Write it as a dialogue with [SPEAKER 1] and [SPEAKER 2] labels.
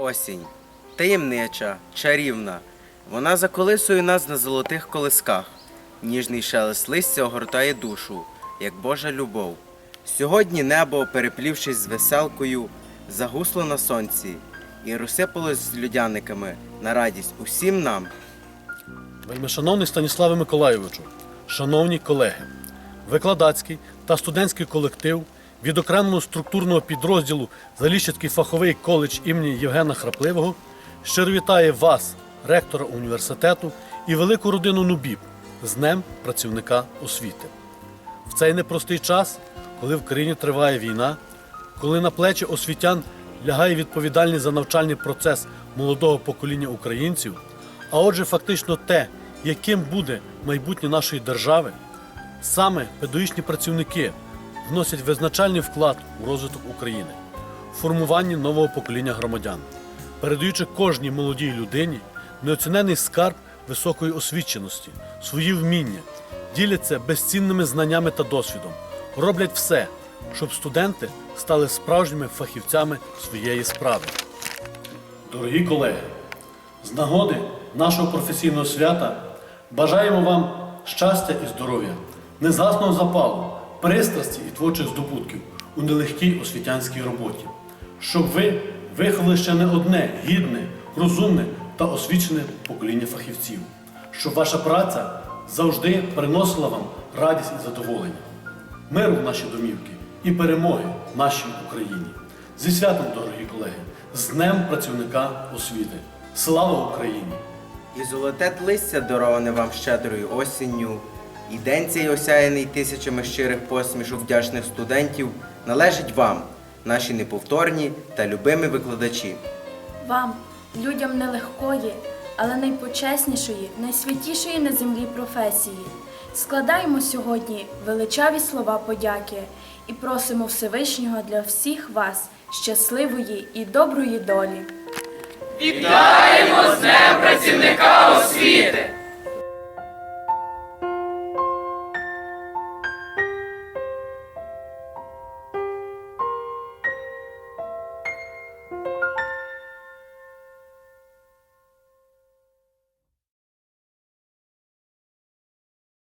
[SPEAKER 1] Осінь. Таємнича, чарівна. Вона заколисує нас на золотих колисках. Ніжний шелест листя огортає душу, як Божа любов. Сьогодні небо, переплівшись з веселкою, загусло на сонці і розсипалось з людяниками на радість усім нам.
[SPEAKER 2] Вельмишановний Станіславе Миколайовичу, шановні колеги, викладацький та студентський колектив відокремленого структурного підрозділу Заліщицький фаховий коледж імені Євгена Храпливого щиро вітає вас, ректора університету і велику родину Нубіб з Днем працівника освіти. В цей непростий час, коли в країні триває війна, коли на плечі освітян лягає відповідальність за навчальний процес молодого покоління українців, а отже, фактично те, яким буде майбутнє нашої держави, саме педагогічні працівники вносять визначальний вклад у розвиток України, формуванні нового покоління громадян, передаючи кожній молодій людині неоцінений скарб високої освіченості, свої вміння, діляться безцінними знаннями та досвідом, роблять все, щоб студенти стали справжніми фахівцями своєї справи. Дорогі колеги, з нагоди нашого професійного свята бажаємо вам щастя і здоров'я, незасного запалу, пристрасті і творчих здобутків у нелегкій освітянській роботі, щоб ви виховали ще не одне гідне, розумне та освічене покоління фахівців, щоб ваша праця завжди приносила вам радість і задоволення, миру в наші домівки і перемоги в нашій Україні. Зі святом, дорогі колеги, з Днем працівника освіти. Слава Україні!
[SPEAKER 1] І золоте листя дароване вам щедрою осінню, і день цей осяяний тисячами щирих посмішок вдячних студентів належить вам, наші неповторні та любимі викладачі.
[SPEAKER 3] Вам, людям нелегкої, але найпочеснішої, найсвятішої на землі професії. Складаємо сьогодні величаві слова подяки і просимо Всевишнього для всіх вас щасливої і доброї долі.
[SPEAKER 4] Вітаємо з Днем працівника освіти!